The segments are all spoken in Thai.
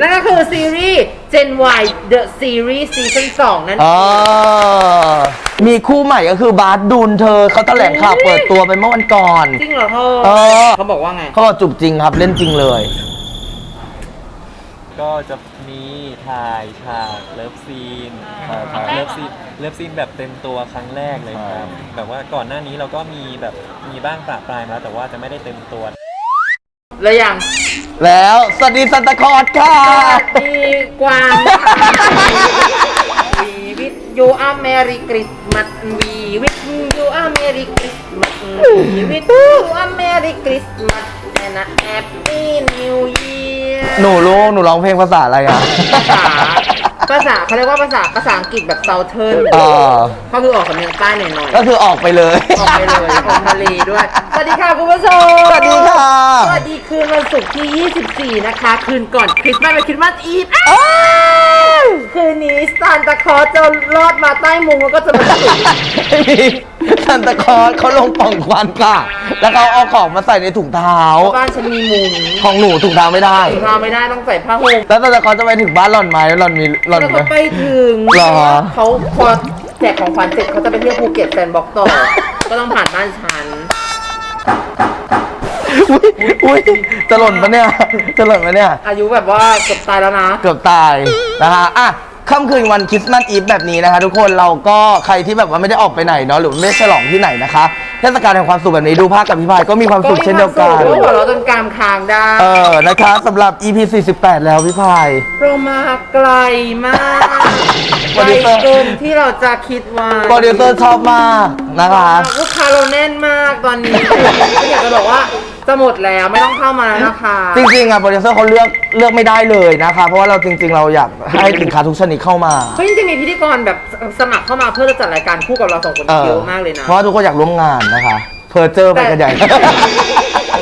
นั่นก็คือซีรีส์ Gen Y The Series Season 2 นั่นอ๋อมีคู่ใหม่ก็คือบาสดูนเธอเขาแถลงข่าวเปิดตัวไปเมื่อวันก่อน จริงเหรอเธอเออ เขาบอกว่าไง เขาบอกจูบจริงครับเล่นจริงเลย ก็จะมีถ่ายฉากเลิฟซีนเลิฟซีนเลิฟซีนแบบเต็มตัวครั้งแรกเลยครับ แบบว่าก่อนหน้านี้เราก็มีแบบมีบ้างประปรายมาแล้วแต่ว่าจะไม่ได้เต็มตัว แล้วยังแล้วสวัสดีซันตาคลอร์สค่ะ มีกวางวีวิทยูอเมริกริสมัสวีวิทยูอเมริกริสมัสวีวิทยูอเมริกริสมัสแอนแฮปปี้นิวเยียร์หนูรู้หนูร้องเพลงภาษาอะไรอะ ภาษาภาษาเขาเรียกว่าภาษาภาษาอังกฤษแบบเซาเทิร์นอ่า ก็คือออกสำเนียงใต้หน่อยๆ ก็คือออกไปเลย ออกไปเลยออกทะเลด้วยสวัสดีค่ะคุณผู้ชมสวัสดีค่ะ สวัสดีคืนวันศุกร์ที่ 24 นะคะ คืนก่อนคริสต์มาสเป็นคริสต์มาสอีฟคืนนี้ซานตาคลอสจะรอดมาใต้มุงแล้วก็จะมาถึงไม่มีซันตาคลอร์สเขาลงปล่องควันค่ะ แล้วเขาเอาของมาใส่ในถุงเท้า บ้านฉันมีมุงของหนูถุงเท้าไม่ได้ถึงเราไม่ได้ต้องใส่ผ้าห่มแล้วซันตาคลอร์สจะไปถึงบ้านหล่อนไหมหล่อนมีหล่อนแล้วไหม ก็ไปถึงเหรอ เขาพอแจกของขวัญเสร็จเขาจะไปเที่ยวภูเก็ตแซนด์บ็อกซ์ต่อ ก็ต้องผ่านบ้านฉัน อุ้ยอุ้ยจะหล่นปะเนี่ยจะหล่นปะเนี่ย อายุแบบว่าเกือบตายแล้วนะ เกือบตายนะคะอะ ค่ำคืนวันคริสต์มาสอีฟแบบนี้นะคะ ทุกคนเราก็ใครที่แบบว่าไม่ได้ออกไปไหนเนาะหรือไม่ได้ฉลองที่ไหนนะคะเทศกาลแห่งความสุขแบบนี้ดูภาคกับพี่พายก็มีความสุขเช่นเดียวกันก็หัวเราะจนกรามคางได้เออนะคะสำหรับ EP 48 แล้วพี่พายเรามาไกลมากโปไกรลดิวเซอร์เกินที่เราจะคิดไว้โปรดิวเซอร์ชอบมากนะคะลูกค้าเราแน่นมากตอนนี้ก็อยากจะบอกว่า จะหมดแล้วไม่ต้องเข้ามาแล้วนะคะจริงๆอะโปรดิวเซอร์เขาเลือกเลือกไม่ได้เลยนะคะ เพราะว่าเราจริง ๆ เราอยากให้สินค้าทุกชนิดเข้ามาเฮ้ยจริงๆมีพิธีกรแบบสมัครเข้ามาเพื่อจะจัดรายการคู่กับเราสองคนเอเยออะมากเลยนะ เพราะว่าทุกคนอยากร่วมงานนะคะ เพอเจอไปกันใหญ่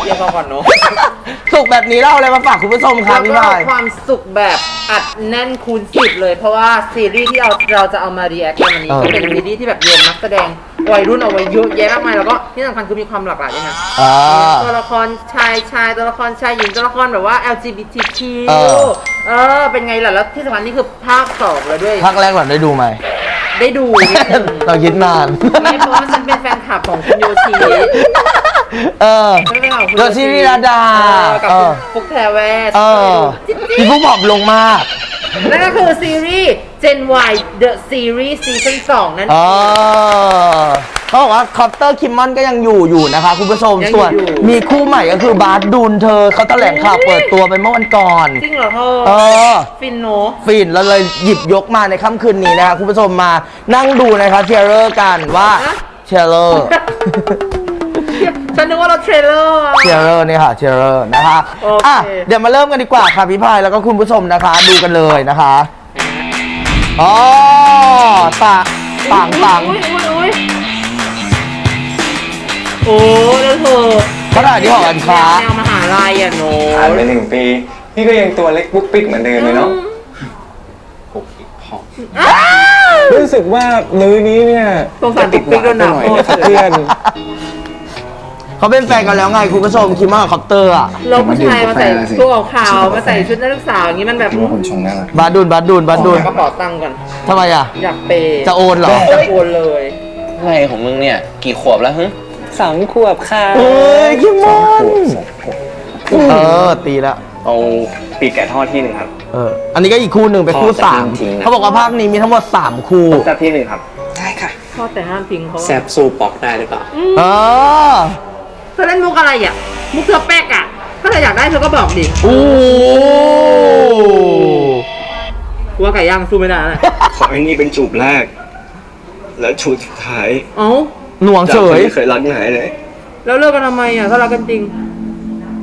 เรียกเขาก่อนเนาะสุขแบบนี้เราเอาอะไรมาฝากคุณผู้ชมครับแล้วพี่ก็พายความสุขแบบอัดแน่นคูณสิบเลย เพราะว่าซีรีส์ที่เราเราจะเอามารีแอคกันวันนี้เออก็เป็นซีรีส์ที่แบบรวมนักแสดงวัยรุ่นเอาไว้เยอะแยะมากมายแล้วก็ที่สำคัญคือมีความหลากหลายด้วยนะอ่า ตัวละครชายชายตัวละครชายหญิงตัวละครแบบว่า LGBTQ เออ เออเป็นไงล่ะแล้วที่สำคัญนี่คือภาคสองแล้วด้วย ภาคแรกหล่อนได้ดูไหม ได้ดูนิดนึง เราคิดนาน ไม่เพราะว่าฉันเป็นแฟนคลับของคุณโยชิ เออฉันเป็นแฟนคลับของคุณโยชินิราดาเออกับเอคุอณฟุกแทเวสเออจิ๊บพี่ผู้ผอมลงมาก นั่นก็คือซีรีส์ Gen Y The Series Season 2 นั่นเอเอง อเขาบอกว่าคอปเตอร์คิมมอนก็ยังอยู่อยู่นะคะ คุณผู้ชมยังอยู่ส่วนอยู่ มีคู่ใหม่ก็คือบาสดูนเธอเขาแถลงข่าวเปิดตัวไปเมื่อวันก่อน จริงเหรอเธเอออ ฟินโนฟินแล้วเลยหยิบยกมาในค่ำคืนนี้นะคะคุณผู้ชมมานั่งดูนะคะเทเลอร์กันว่าฮะเทเลอร์ ฉันนึกว่าเราเทรลเลอร์อะเทเลอร์นี่ค่ะเทเลอร์นะคะโอเค อะเดี๋ยวมาเริ่มกันดีกว่าค่ะพี่พายแล้วก็คุณผู้ชมนะคะ ดูกันเลยนะคะอ๋อต่างต่างต่างอุ้ยอุ้ยอุ้ยโอ้แล้วเธอขนาดที่หอการค้า แนวมหาลัยอะโนผ่านไปหนึ่งปี พี่ก็ยังตัวเล็กปุ๊กปิ๊กเหมือนเดิมเลยเนาะรู้สึกว่ามื้อนี้เนี่ยสงสารติ๊กปิ๊กแล้วนะหน่อยนะครับเพื่อน เขาเป็นแฟนกันแล้วไงคุณผู้ชมคิดว่าคอปเตอร์อะเราผู้ชายมาใส่ตัวขาวๆมาใส่ชุดนักศึกษาอย่างนี้มันแบบคิดว่าคนชงน่ารักบาสดูนบาสดูนบาสดูนกระเป๋าตังค์ก่อนทำไมอะ อยากเปย์จะโอนเหรอ จะโอนเลยอะไรของมึงเนี่ย กี่ขวบแล้วฮึสามขวบค่ะเอ้ยคิมมอนสองขวบเออตีแล้วเอาปีกแกะทอดที่หนึ่งครับ เออ อันนี้ก็อีกคู่หนึ่งเป็นคู่ขอแต่สามจริงๆนะเขาบอกว่าภาคนี้มีทั้งหมดสามคู่จับที่หนึ่งครับ ได้ค่ะชอบแต่ห้ามทิ้งเขาแซบซูปอกได้หรือเปล่าเออเธอเล่นมุกอะไรอะ มุกเธอแป๊กอะ ถ้าเธออยากได้เธอก็บอกดิโอ้กลัวไก่ย่างสู้ไม่ได้นะขอให้นี่เป็นจูบแรก และจูบสุดท้ายเอ้าหน่วงจากเฉคนย ที่เคยรักหายเลย แล้วเลิกกันทำไมอะถ้ารักกันจริง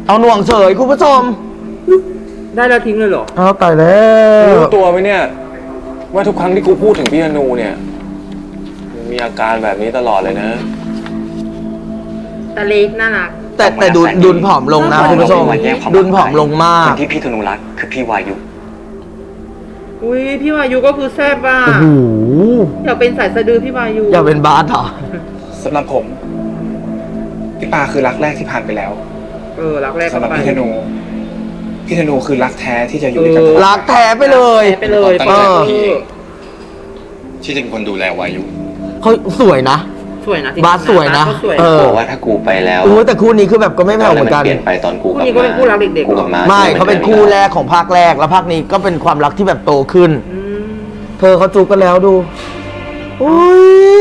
เอาหน่วงเฉยคุณผู้ชม ได้แล้วทิ้งเลยเหรอ เอาตายแล้วรู้ตัวไหมเนี่ย ว่าทุกครั้งที่กูพูดถึงพี่อนูเนี่ยมึงมีอาการแบบนี้ตลอดเลยนะ แต่เล็กน่ารัก แต่แต่ดุนดุนผอมลงนะเออคุณผู้ชมวันแย่งความดุนผอมลงมาคกนที่พี่ธนูรักคือพี่วายุ อุ้ยพี่วายุก็คือแซ่บอะโอ้โหอยากเป็นสายสะดือพี่วายุอยากเป็นบาสเหรอสำหรับผมพี่ปาคือรักแรกที่ผ่านไปแล้ว เออรักแรกสำหรับเข้าไปพี่ธนูพี่ธนูคือรักแท้ที่จะอยู่ด้วยกันตลอดรักแท้ไปเลยไปเลยตั้งเอใจอพี่เองที่จะเป็นคนดูแลวายุเขาสวยนะส วยนะจริงๆบาสสวยนะบาสก็สวยเออ บอกว่าถ้ากูไปแล้วโอ้แต่คู่นี้คือแบบก็ไม่แผ่วเหมือนกัน เปลี่ยนไปตอนกูกลับคู่นี้ก็มาเป็นคู่รักเด็กๆกูกลับมาไม่เขาเป็นคู่แรกของภาคแรกแล้วภาคนี้ก็เป็นความรักที่แบบโตขึ้น อืมเธอเขาจูบกันแล้วดูโอ้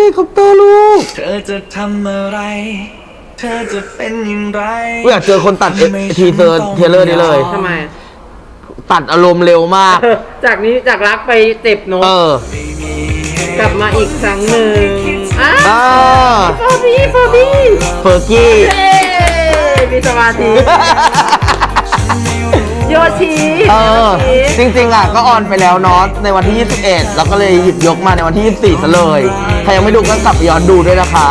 ยคอปเตอร์ลูก เธอจะทำอะไร เธอจะเป็นอย่างไรกูอยากเจอคนตัดเอทีเซอร์เทเลอร์นี้เลย ทำไม ตัดอารมณ์เร็วมาก จากนี้จากรักไปเจ็บโน้ตเออ กลับมาอีกครั้งหนึ่ง อ้าอ่าฟอร์บี้ฟอร์บี้เฟอร์กี้เย้มีสมาธิโยชิเออโยจชิริงๆอะก็ออนไปแล้วเนาะในวันที่ 21 แล้วก็เลยหยิบยกมาในวันที่ 24ซะเลยใครยังไม่ดูก็กลับไปย้อนดูด้วยนะคะ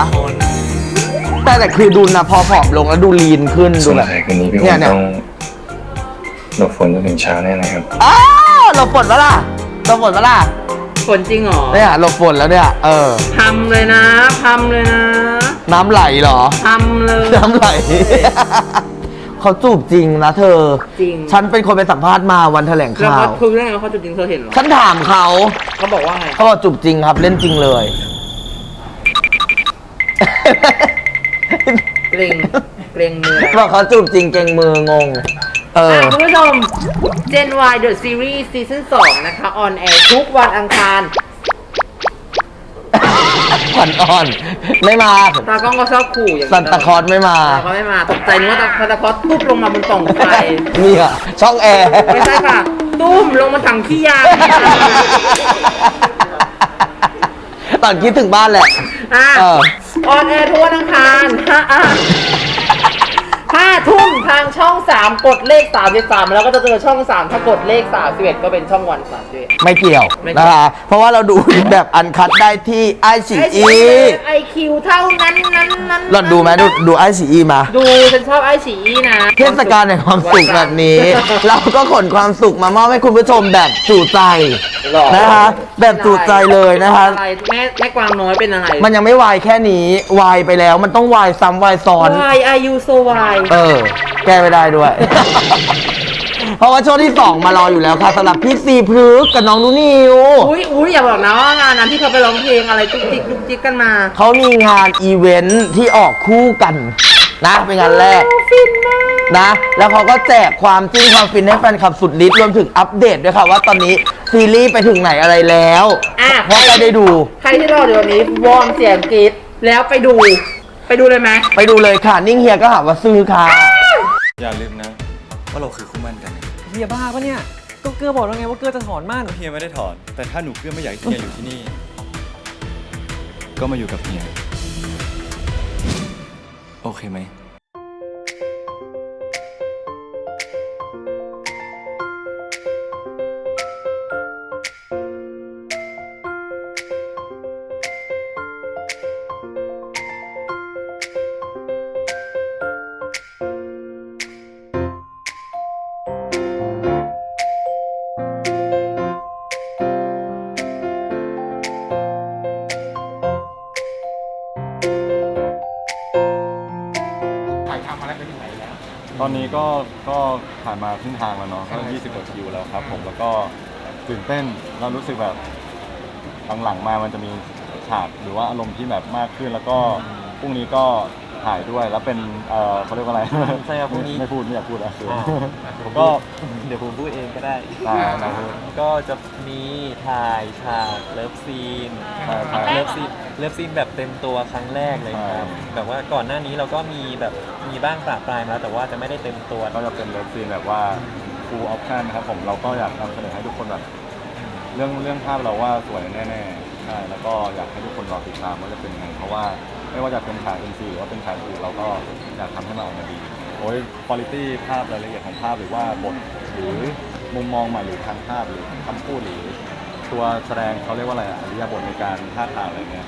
แต่แต่คือดูนะพอผอมลงแล้วดูลีนขึ้นดูสงแบบ สัยคืนนี้พี่คเนี่ยงเนี่ย ต้องหลบฝนจนถึงเช้าแน่นะครับ อ้าวหลบฝนปะล่ะหลบฝนปะล่ะ ฝนจริงเหรอเนี่ยหลบฝนแล้วเนี่ย เออทำเลยนะทำเลยนะน้ำไหลเหรอ ทำเลย น้ำไหล เขาจูบจริงนะเธอ จริง ฉันเป็นคนไปสัมภาษณ์มาวันแถลงแล้วข่าเขาว คือเรื่องอะไรเขาจุดจริงเธอเห็นเหรอฉันถามเขา เขาบอกว่าไงเขาบอกจูบจริงครับเล่นจริงเลย เกรงเกรงมือบอกเขาจูบจริงเก่งมืองง เอออะคุณผู้ชม Gen Y The Series Season 2 นะคะออนแอร์ทุกวันอังคาร ขวัญอ่อน ไม่มา ตากล้องก็ชอบขู่อย่างนี้ซันตาคลอสไม่มาตาก็ไม่มาตกใจนึกว่าซันตาคลอสปุ๊บลงมาบนกล่องไฟนี่อะช่องแอร์ ไม่ใช่ค่ะ ตุ้มลงมาถังขี้ยาตอนคิดถึงบ้านแหละ อะเออ ออนแอร์ทุกวันอังคารห้าอะห้าทุ่มทาง ช่อง 3 กดเลข33แล้วก็จะเจอช่อง 3 ถ้ากดเลข31ก็เป็นช่องวัน31 ไม่เกี่ยวไม่เกี่ยว นะคะเพราะว่าเราดูแบบอันคัดได้ที่ไอซีอีไอคิวเท่านั้นนั้นนั้นหล่อนดูไหมดูดูไอซีอีมา ดูฉันชอบไอฉีนะ เทศกาลแห่งความสุขแบบนี้ เราก็ขนความสุขมามอบให้คุณผู้ชมแบบจู่ใจหรอ นะคะ แบบจู่ใจเลยนะคะ อะไรแม่แม่กวางน้อยเป็นอะไรมันยังไม่วายแค่นี้วายไปแล้ว มันต้องวายซ้ำวายซ้อน Why are you so why เออ แก้ไม่ได้ด้วย เพราะว่าช่วงที่2มารออยู่แล้วค่ะสำหรับพี่ซีพฤกษ์กับน้องนุนิว อุ้ยอุ้ยอย่าบอกนะว่างานนั้นที่เขาไปร้องเพลงอะไรจุกจิกจุกจิกกันมา เขามีงานอีเวนท์ที่ออกคู่กัน นะ เป็นงานแรกฟินมากนะ แล้วเขาก็แจกความจิ้นความฟินให้แฟนคลับสุดฤทธิ์รวมถึงอัปเดตด้วยค่ะ ว่าตอนนี้ซีรีส์ไปถึงไหนอะไรแล้วอะ เพราะใครได้ดู ใครที่รอเดี๋ยวนี้วอร์มเสียงกรีดแล้วไปดู ไปดูเลยไหมไปดูเลยค่ะ นิ่งเฮียก็หาว่าซื้อค่ะ อย่าลืมนะ ว่าเราคือคู่มั่นกันเฮียบ้าปะเนี่ย ก็เกลือบอกแล้วไงว่าเกลือจะถอนมั่น เฮียไม่ได้ถอน แต่ถ้าหนูเกื้อไม่อยากให้เฮียอยู่ที่นี่ ก็มาอยู่กับเฮีย โอเคไหม อนนี้ก็ก็ผ่านมาครึ่งทางแล้วเนาะก็20กว่าคิวแล้วครับ ผมแล้วก็ตื่นเต้นเรารู้สึกแบบหลังๆมามันจะมีฉากหรือว่าอารมณ์ที่แบบมากขึ้นแล้วก็พรุ่งนี้ก็ ถ่ายด้วย แล้วเป็นเออเขาเรียกว่าอะไรใช่ครับพรุ่งนี้ ไม่พูดไม่อยากพูดอะคืออ่าก็เดี๋ยวผมพูดเองก็ได้อ่านะพูด ก็จะมีถ่ายฉากเลิฟซีนใช่ใช่เลิฟซีนเลิฟซีนแบบเต็มตัวครั้งแรกเลยครับใช่แบบว่าก่อนหน้านี้เราก็มีแบบมีบ้างปราปรายมาแล้วแต่ว่าจะไม่ได้เต็มตัว ก็จะเป็นเลิฟซีนแบบว่า full option นะครับผมเราก็อยากนำเสนอให้ทุกคนแบบเรื่องเรื่องภาพเราว่าสวยแน่ๆใช่แล้วก็อยากให้ทุกคนรอติดตามว่าจะเป็นยังไงเพราะว่า ไม่ว่าจะเป็นฉาก NC หรือว่าเป็นฉากอื่นเราก็อยากทำให้มันออกมาดี โอ้ยคุณภาพภาพรายละเอียดของภาพหรือว่าบทหรือมุมมองใหม่หรือทางภาพหรือคำพูดหรือ ตัวแสดงเขาเรียกว่าอะไรอะอริยบทในการท่าทางอะไรเงี้ย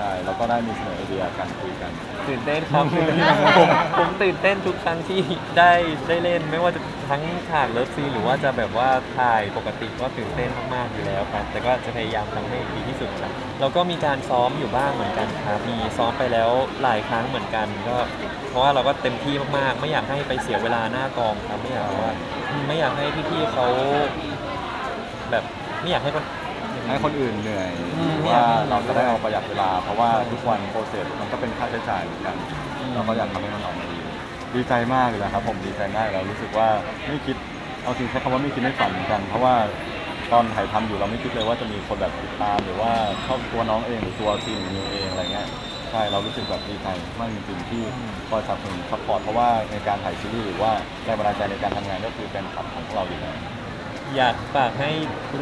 ใช่แล้วก็ได้มีเสนอไอเดียการคุยกันตื่นเต้นครับผมผมตื่นเต้นทุกครั้งที่ได้ได้เล่น ไม่ว่าจะทั้งฉากเลิฟซีนหรือว่าจะแบบว่าถ่ายปกติก็ตื่นเต้นมากๆอยู่แล้วครับแต่ก็จะพยายามทำให้ดีที่สุดครับแล้วก็มีการซ้อมอยู่บ้างเหมือนกันครับมีซ้อมไปแล้วหลายครั้งเหมือนกัน ก็เพราะว่าเราก็เต็มที่มากๆ ไม่อยากให้ไปเสียเวลาหน้ากองครับไม่อยากว่า ไม่อยากให้พี่ๆเขาแบบไม่อยากให้คน ให้คนอื่นเหนื่อยอืมหรือว่าเราจะได้เอาประหยัดเวลา เพราะว่าทุกวันโปรเซสมันก็เป็นค่าใช้จ่ายเหมือนกัน เราก็อยากทำให้มันออกมาดี ดีใจมากเลยนะครับ ผมดีใจมากเรารู้สึกว่าไม่คิดเอาจริงใช้คำว่าไม่คิดไม่ฝันเหมือนกัน เพราะว่าตอนถ่ายทำอยู่เราไม่คิดเลยว่าจะมีคนแบบติดตามหรือว่าชอบตัวน้องเองหรือตัวทีมนิวเองอะไรเงี้ยใช่เรารู้สึกแบบดีใจมากจริงๆที่คอยสนับสนุนซัพพอร์ตเพราะว่าในการถ่ายซีรีส์หรือว่าแรงบันดาลใจในการทำงานก็คือแฟนคลับของพวกเราอยู่แล้ว อยากฝากให้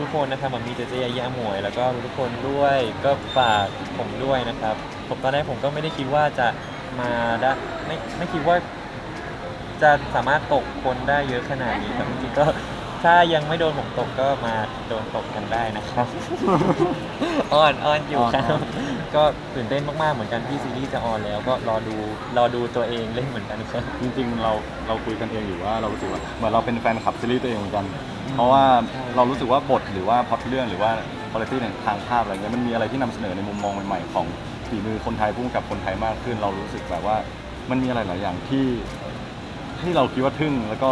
ทุกๆคนนะครับมามีเจเจยายาหมวย แล้วก็ทุกๆคนด้วยก็ฝากผมด้วยนะครับ ผมตอนแรกผมก็ไม่ได้คิดว่าจะมาได้ไม่ไม่คิดว่า จะสามารถตกคนได้เยอะขนาดนี้ครับจริงๆก็ถ้ายังไม่โดนผมตกก็มาโดนตกกันได้นะครับอ้อนอ้อนอยู่ครับ ก็ตื่นเต้นมากๆเหมือนกันที่ซีรีส์จะออนแล้ว ก็รอดูรอดูตัวเองเล่นเหมือนกันครับจริงๆ เราเราคุยกันเองอยู่ว่าเรารู้สึกว่าเหมือนเราเป็นแฟนคลับซีรีส์ตัวเองเหมือนกัน เพราะว่าเรารู้สึกว่าบทหรือว่าพล็อตเรื่องหรือว่าคุณภาพทางภาพอะไรเงี้ยมันมีอะไรที่นำเสนอในมุมมองใหม่ๆของฝีมือคนไทยพุ่งกับคนไทยมากขึ้น เรารู้สึกแบบว่ามันมีอะไรหลายอย่างที่ที่เราคิดว่าทึ่งแล้วก็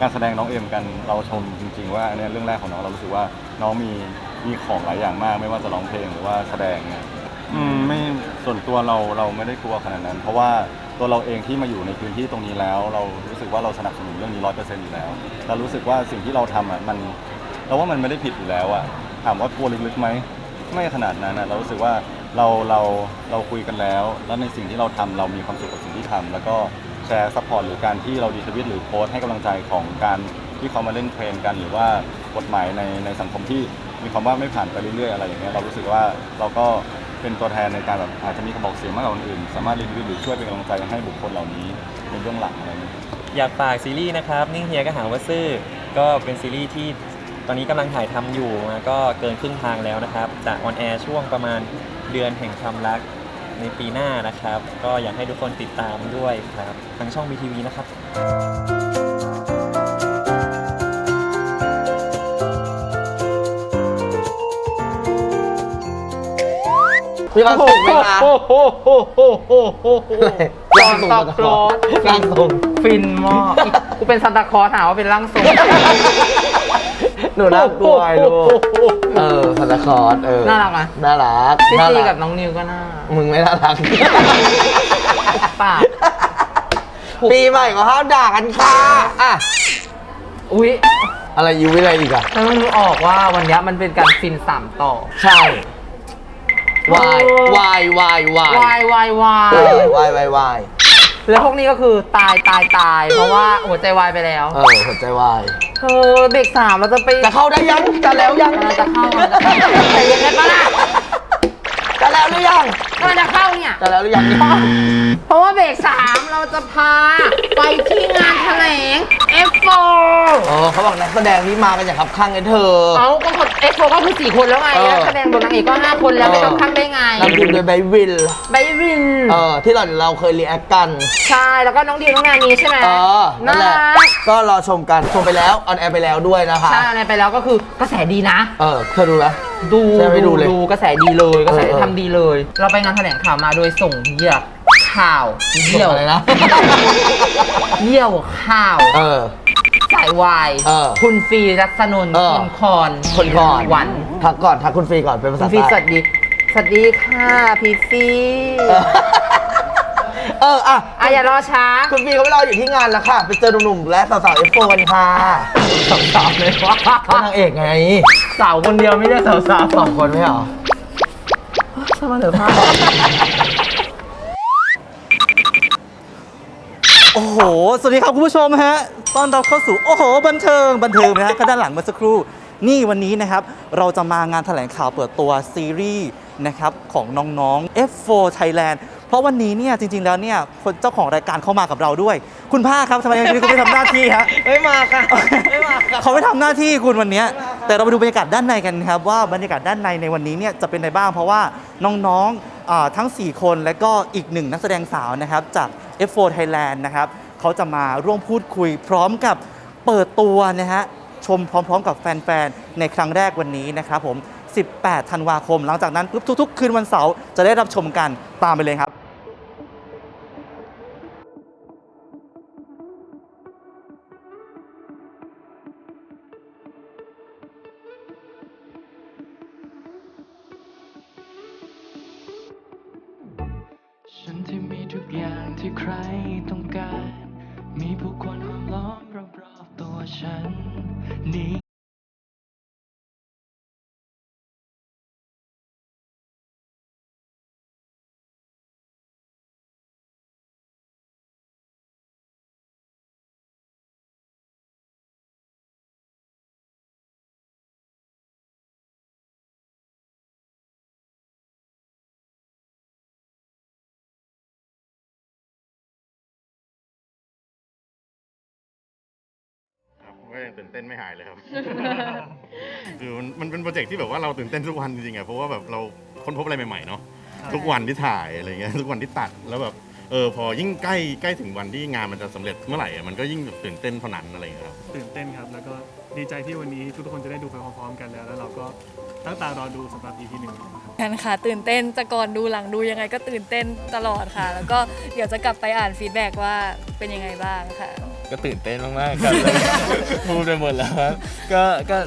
การแสดงน้องเอ็มกันเราชมจริง ๆ ว่าอันเนี้ยเรื่องแรกของน้องเรารู้สึกว่าน้องมีมีของหลายอย่างมาก ไม่ว่าจะร้องเพลงหรือว่าแสดงเนี่ย อืมไม่ส่วนตัวเราเราไม่ได้กลัวขนาดนั้น เพราะว่าตัวเราเองที่มาอยู่ในพื้นที่ตรงนี้แล้ว เรารู้สึกว่าเราสนับสนุนเรื่องนี้ร้อยเปอร์เซ็นต์อยู่แล้วเรารู้สึกว่าสิ่งที่เราทำอะมันเราว่ามันไม่ได้ผิดอยู่แล้วอะถามว่ากลัวลึกๆไหมไม่ขนาดนั้นนะเรารู้สึกว่าเราเราเราคุยกันแล้ว แล้วในสิ่งที่เราทำเรามีความสุขกับสิ่งที่ทำแล้วก็แชร์ซัพพอร์ตหรือการที่เราดีทวิตหรือโพสต์ให้กำลังใจของการที่เขามาเล่นเทรนกัน หรือว่ากฎหมายในในสังคมที่มีความว่าไม่ผ่านไปเรื่อยๆอะไรอย่างเงี้ยเรารู้สึกว่าเราก็ เป็นตัวแทนในการแบบอาจจะมีกระบอกเสียงมากกว่าคนอื่น สามารถรีวิวหรือช่วยเป็นกำลังใจให้บุคคลเหล่านี้ในเบื้องหลังอะไรนี้อยากฝากซีรีส์นะครับ นิ่งเฮียก็หาว่าซื่อก็เป็นซีรีส์ที่ตอนนี้กำลังถ่ายทำอยู่นะก็เกินครึ่งทางแล้วนะครับจะออนแอร์ช่วงประมาณเดือนแห่งความรักในปีหน้านะครับ ก็อยากให้ทุกคนติดตามด้วยครับทางช่อง BTV นะครับ มีความสุขไหมคะ โอ้โหโอ้โหโอ้โหโอ้โหร่างทรงตอบโคลอสร่างทรง ฟินมากอีกกูเป็นซันตาคลอสหาว่าเป็นร่างทรง หนูน่ากลัวไอ้ลูกเออพันธคอร์สเออน่ารักไหม น่ารักพี่น่าซีรักับน้องนิวก็น่ามึงไม่น่ารัก ปากปีใหม่ก็ห้ามด่ากันค่ะอะอุ๊ยอะไรยูวิอะไรอีกอะแล้วมันออกว่าวันนี้มันเป็นการฟินสามต่อ ใช่ วายวายวายวายวายวายวายเออวายวายวายแล้วพวกนี้ก็คือตายตายตาย เพราะว่าหัวใจวายไปแล้วเออหัวใจวายเธอเบรกสามเราจะไปจะเข้าได้ยังจะแล้วยังกำลังจะเข้าจะเข้าแต่ยังไงบ้างล่ะจะแล้วหรือยังกำลังจะเข้าเนี่ยจะแล้วหรือยังเนี่ยเพราะว่าเบรกสามเราจะพาไป ที่งานแถลง F4 เออเขาบอกนักแสดงนี่มากันอย่างขับข้างไงเธอ เอาก็คน F4 ก็คือสี่คนแล้วไงเออ แล้วแสดงบทนางเอกก็ห้าคนแล้วเออไม่ต้องข้างได้ไงนำทีมโดยไบวิลไบวินเออที่เราเราเคยรีแอคกัน ใช่แล้วก็น้องดิวน้องนานีใช่ไหมเออนั่น่านแหละ รักก็รอชมกัน ชมไปแล้ว ออนแอร์ไปแล้วด้วยนะคะ ใช่อะไรไปแล้วก็คือกระแสดีนะ เออเธอดูไหม ดูใช่ไม่ดูเลยดูกระแสดีเลยกระแสเออเออทำดีเลย เราไปงานแถลงข่าวมาโดยส่งเหยี่ย ข่าวเยี่ยวอะไรนะเยี่ยวข่าวเออ สายวาย เออคุณฟรีรัศนนท์เออ คุณคอนคนก่อนหวันทักก่อนทักคุณฟรีก่อนเป็นภาคุษาณฟรีสใต้วัสดี สวัสดีค่ะพี่ฟรีเออเอออะอะอย่ารอช้า คุณฟรีเขาไปรออยู่ที่งานแล้วค่ะ ไปเจอหนุ่มๆและสาวๆเอฟโฟกันค่ะสาวๆเลยว่าก็นางเอกไงสาวคนเดียวไม่ได้สาวสาวสองคนไม่เหรอ สมาเหลือผ้าโอ้ โห สวัสดีครับคุณผู้ชมฮะ ต้อนรับเข้าสู่โอ้โห บันเทิง บันเทิงนะฮะก็ด้านหลังเมื่อสักครู่ นี่วันนี้นะครับ เราจะมางานแถลงข่าวเปิดตัวซีรีส์นะครับของน้องๆ F4 Thailand เพราะวันนี้เนี่ยจริงๆแล้วเนี่ยคนเจ้าของรายการเข้ามากับเราด้วย คุณภาคครับทำไมวันนี้คุณไม่ทำหน้าที่ฮะ ไม่มาค่ะไม่มาค่ะ เขาไม่ทำหน้าที่คุณวันเนี้ยแต่เราไปดูบรรยากาศด้านในกันครับว่าบรรยากาศด้านในในวันนี้เนี่ยจะเป็นไงบ้างเพราะว่าน้องๆอ่าทั้ง 4 คนและก็อีกหนึ่งนักแสดงสาวนะครับจาก F4 Thailand นะครับ เขาจะมาร่วมพูดคุยพร้อมกับเปิดตัวนะฮะชมพร้อมๆ กับแฟนๆ ในครั้งแรกวันนี้นะครับผม 18 ธันวาคม หลังจากนั้นปุ๊บทุกๆ คืนวันเสาร์จะได้รับชมกันตามไปเลยครับ ก็ยังตื่นเต้นไม่หายเลยครับ คือมันมันเป็นโปรเจกต์ที่แบบว่าเราตื่นเต้นทุกวันจริงๆอะเพราะว่าแบบเราค้นพบอะไรใหม่ๆเนาะทุกวันที่ถ่ายอะไรเงี้ยทุกวันที่ตัดแล้วแบบเออพอยิ่งใกล้ใกล้ถึงวันที่งานมันจะสำเร็จเมื่อไหร่อะมันก็ยิ่งแบบตื่นเต้นเท่านั้นอะไรเงี้ยครับตื่นเต้นครับ แล้วก็ดีใจที่วันนี้ทุกคนจะได้ดูไปพร้อมๆกันแล้ว แล้วเราก็ตั้งตารอดูสำหรับ EP หนึ่งนะครับกันค่ะ ตื่นเต้นจะก่อนดูหลังดูยังไงก็ตื่นเต้นตลอดค่ะ แล้วก็เดี๋ยวจะกลับไปอ่านฟีดแบ็กว่าเป็นยังไงบ้างค่ะ ก็ตื่นเต้นมากๆครับ พูดไปหมดแล้วครับก็ก็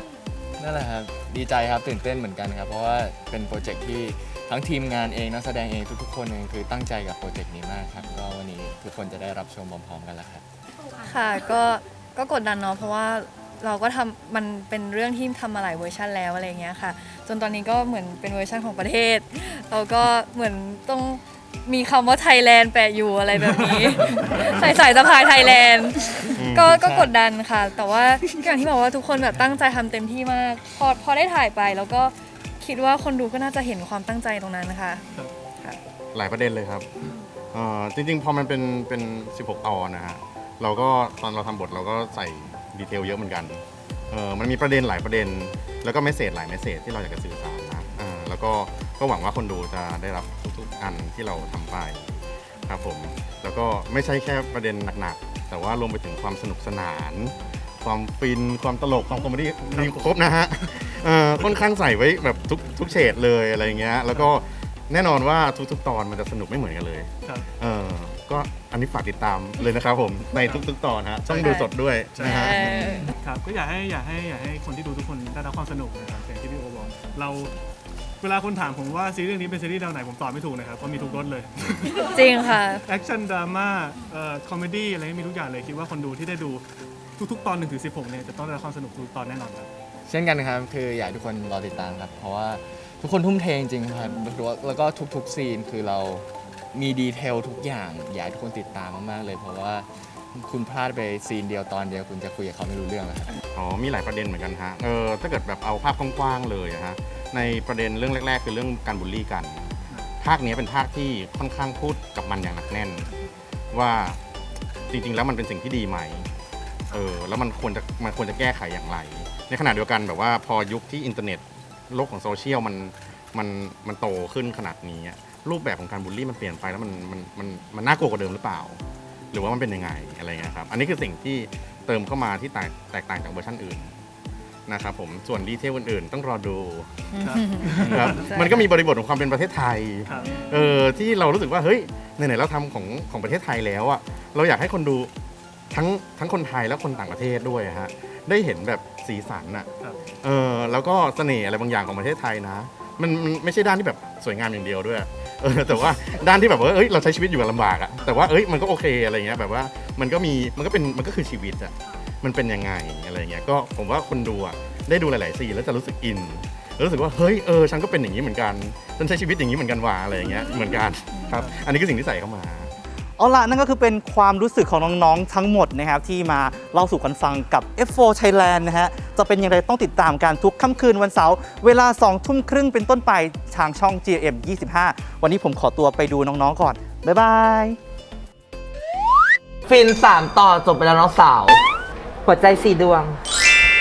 นั่นแหละครับดีใจครับตื่นเต้นเหมือนกันครับ เพราะว่าเป็นโปรเจกต์ที่ทั้งทีมงานเองนักแสดงเองทุกๆคนเองคือตั้งใจกับโปรเจกต์นี้มากครับก็วันนี้ทุกคนจะได้รับชมพร้อมๆกันแล้วครับ ค่ะก็ก็กดดันเนาะเพราะว่าเราก็ทำมันเป็นเรื่องที่ทำมาหลายเวอร์ชันแล้วอะไรอย่างเงี้ยค่ะ จนตอนนี้ก็เหมือนเป็นเวอร์ชันของประเทศ เราก็เหมือนต้อง มีคำว่าไทยแลนด์แปะอยู่อะไรแบบนี้ ใส่สายสะพายไทยแลนด์ ก็ก็กดดันค่ะ แต่ว่าอย่างที่บอกว่าทุกคนแบบตั้งใจทำเต็มที่มาก พอพอได้ถ่ายไปแล้วก็คิดว่าคนดูก็น่าจะเห็นความตั้งใจตรงนั้นนะคะ หลายประเด็นเลยครับเอ่อจริงๆ พอมันเป็นเป็น 16 ตอนนะฮะ เราก็ตอนเราทำบทเราก็ใส่ดีเทลเยอะเหมือนกันเออมันมีประเด็นหลายประเด็น แล้วก็เมสเซจหลายเมสเซจที่เราอยากจะสื่อสารนะเออแล้วก็ ก็หวังว่าคนดูจะได้รับทุกๆอันที่เราทำไปครับผม แล้วก็ไม่ใช่แค่ประเด็นหนักๆ แต่ว่ารวมไปถึงความสนุกสนาน ความฟิน ความตลก ความคอมเมดี้มีครบนะฮะเออค่อนข้างใส่ไว้แบบทุกทุกเฉดเลยอะไรเงี้ย แล้วก็แน่นอนว่าทุกๆ ตอนมันจะสนุกไม่เหมือนกันเลย ครับ เออก็อันนี้ฝากติดตามเลยนะครับผม ในทุกๆ ตอนฮะต้องดูสดด้วยนะฮะ ครับก็อยากให้อยากให้อยากให้คนที่ดูทุกคนได้รับความสนุกนะครับอย่างที่พี่โอบอกเรา เวลาคนถามผมว่าซีรีส์เรื่องนี้เป็นซีรีส์แนวไหนผมตอบไม่ถูกนะครับเพราะมีทุกรสเลย จริงค่ะ แอคชั่นดราม่าเอ่อคอมเมดี้อะไรมีทุกอย่างเลยคิดว่าคนดูที่ได้ดูทุกๆ ตอน1ถึง16เนี่ยจะต้องได้รับความสนุกทุกตอนแน่นอนครับ เช่นกันครับคืออยากให้ทุกคนรอติดตามครับ เพราะว่าทุกคนทุ่มเทจริงๆครับแล้วก็ทุกๆซีนคือเรามีดีเทลทุกอย่าง อยากให้ทุกคนติดตามมากๆเลย เพราะว่าคุณพลาดไปซีนเดียวตอนเดียวคุณจะคุยกับเขาไม่รู้เรื่องแล้วครับ อ๋อ มีหลายประเด็นเหมือนกันฮะ เออ ถ้าเกิดแบบเอาภาพกว้างๆเลยอะฮะ ในประเด็นเรื่องแรก ๆ คือเรื่องการบูลลี่กัน ภาคนี้เป็นภาคที่ค่อนข้างพูดกับมันอย่างหนักแน่น ว่าจริง ๆ แล้วมันเป็นสิ่งที่ดีไหมเออแล้วมันควรจะมันควรจะแก้ไขอย่างไร ในขณะเดียวกันแบบว่าพอยุคที่อินเทอร์เน็ตโลกของโซเชียลมันมันมันโตขึ้นขนาดนี้อะรูปแบบของการบูลลี่มันเปลี่ยนไปแล้วมันมันมันมันน่ากลัวกว่าเดิมหรือเปล่า หรือว่ามันเป็นยังไงอะไรเงี้ยครับ อันนี้คือสิ่งที่เติมเข้ามาที่แตกแตกต่างจากเวอร์ชันอื่น นะครับผมส่วนดีเทลอื่นๆ ต้องรอดูครับ ครับใช่มันก็มีบริบทของความเป็นประเทศไทย ครับ เออที่เรารู้สึกว่าเฮ้ยไหนๆเราทำของของประเทศไทยแล้วอะเราอยากให้คนดูทั้งทั้งคนไทยและคนต่างประเทศด้วยอะฮะได้เห็นแบบสีสันอะครับ เออแล้วก็เสน่ห์อะไรบางอย่างของประเทศไทยนะ มันมันไม่ใช่ด้านที่แบบสวยงามอย่างเดียวด้วยเออแต่ว่าด้านที่แบบว่าเอ้ยเราใช้ชีวิตอยู่กับลำบากอะแต่ว่าเอ้ยมันก็โอเคอะไรเงี้ยแบบว่ามันก็มีมันก็เป็นมันก็คือชีวิตอะ มันเป็นยังไงอะไรเงี้ยก็ผมว่าคนดูอะได้ดูหลายๆซีนแล้วจะรู้สึกอินรู้สึกว่าเฮ้ยเออฉันก็เป็นอย่างนี้เหมือนกันฉันใช้ชีวิตอย่างนี้เหมือนกันว่ะอะไรอย่างเงี้ยเหมือนกันครับอันนี้คือสิ่งที่ใส่เข้ามาเอาละนั่นก็คือเป็นความรู้สึกของน้องๆ ทั้งหมดนะครับที่มาเล่าสู่กันฟังกับ F4 Thailand นะฮะจะเป็นอย่างไรต้องติดตามกันทุกค่ำคืนวันเสาร์เวลา2ทุ่มครึ่งเป็นต้นไปทางช่อง GM 25 วันนี้ผมขอตัวไปดูน้องๆก่อน บ๊ายบาย ฟิน 3 ต่อจบไปแล้วน้องสาว หัวใจสี่ดวง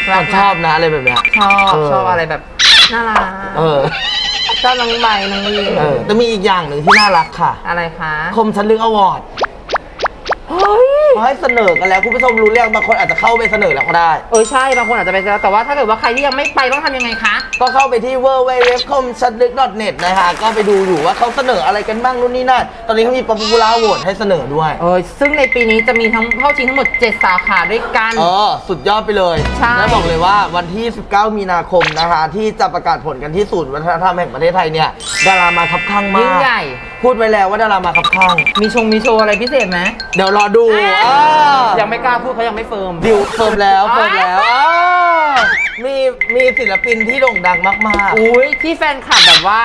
เราชอบนะอะไรแบบเนี้ย ชอบเออ ชอบอะไรแบบน่ารักเออ ชอบน้องใบน้องลีเออแต่มีอีกอย่างหนึ่งที่น่ารักค่ะ อะไรคะ คมชันลึกอวอร์ด เฮ้ย เขาให้เสนอกันแล้วคุณผู้ชมรู้เรื่องบางคนอาจจะเข้าไปเสนอแล้วก็ได้ เออใช่บางคนอาจจะไปแล้วแต่ว่าถ้าเกิดว่าใครที่ยังไม่ไปต้องทำยังไงคะ ก็เข้าไปที่ w w w c o m c h a t l y net นะคะก็ไปดูอยู่ว่าเขาเสนออะไรกันบ้างนู่นนี่นั่นตอนนี้เขามีป๊อปปูล่าโหวตให้เสนอด้วย เออซึ่งในปีนี้จะมีทั้งเข้าชิงทั้งหมด 7 สาขาด้วยกัน เออ สุดยอดไปเลย ใช่ และบอกเลยว่าวันที่ 19 มีนาคมนะคะ ที่จะประกาศผลกันที่ศูนย์วัฒนธรรมแห่งประเทศไทยเนี่ย ดารามาคับข้างมาก ยิ่งใหญ่ พูดไว้แล้วว่าดารามาคับข้าง มีชงมีโชว์อะไรพิเศษไหม เดี๋ยวรอดู อ่ายังไม่กล้าพูดเพราะยังไม่เฟิร์ม ดิวเฟิร์มแล้วเฟิร์มแล้วอ่ามีมีศิลปินที่โด่งดังมากๆอุ้ยที่แฟนคลับแบบว่า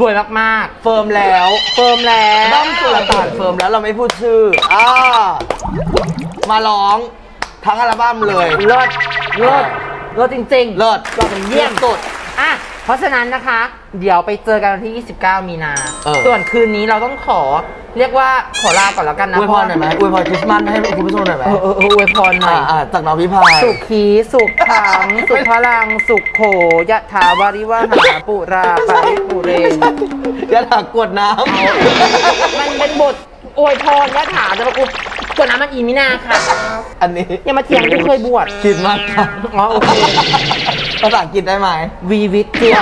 รวยมากเฟิร์มแล้วๆเฟิร์มแล้วด้อมสุรต่านเฟิร์มแล้วเราไม่พูดชื่ออ่ามาร้องทั้งอัลบั้มเลย เลิศเลิศเลิศจริงๆเลิศก็เป็นเยี่ยมสุดอะเพราะฉะนั้นนะคะ เดี๋ยวไปเจอกันวันที่ 29 มีนา เออ ส่วนคืนนี้เราต้องขอเรียกว่าขอลาก่อนแล้วกันนะอวยพรหน่อยไหมอวยพรคริสต์มาสให้คุณผู้ชมหน่อยไหมเออเออเอออวยพรหน่อย อ่าอ่าจากน้องพิพาย สุขีสุขขัง สุขพลัง สุขโขยะถาวาริวหาปุราปาริปุเรนอย่าถากกวดน้มันเป็นบทอวยพรยะถาจะมากูกวดน้ำมันอีมินาค่ะำ อันนี้อย่ามาเถียงกูเคยบวชคริสต์มาสค่ะอ๋อโอเค ภาษาอังกฤษได้ไหม We with you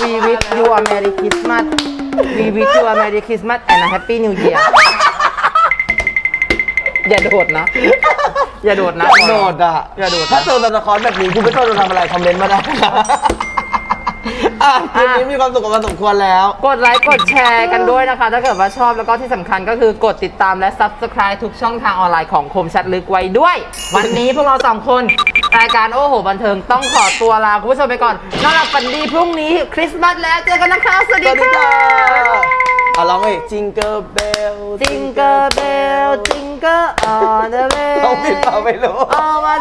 We with you a Merry Christmas We with you a Merry Christmas and a Happy New Year อย่าโดดนะ อย่าโดดนะอย่าโดดอะ อย่าโดดนะถ้าเจอตะละครแบบนี้คุณผู้ชมจะทำอะไรคอมเมนต์มาได้ค่ะ อะคืนนี้มีความสุขกับมันสมควรแล้ว กดไลค์กดแชร์กันด้วยนะคะ ถ้าเกิดว่าชอบแล้วก็ที่สำคัญก็คือกดติดตามและ Subscribe ทุกช่องทางออนไลน์ของคมชัดลึกไว้ด้วย วันนี้พวกเราสองคน รายการโอ้โห บันเทิงต้องขอตัวลาคุณผู้ชมไปก่อนนอนหลับฝันดีพรุ่งนี้คริสต์มาสแล้วเจอกันนะคะสวัสสดีวัสดีค่ะค่ะอะร้องอีกจิงเกอร์เบล Jingle bell, jingle all the way. ร้องผิดเปล่าไม่รู้ All my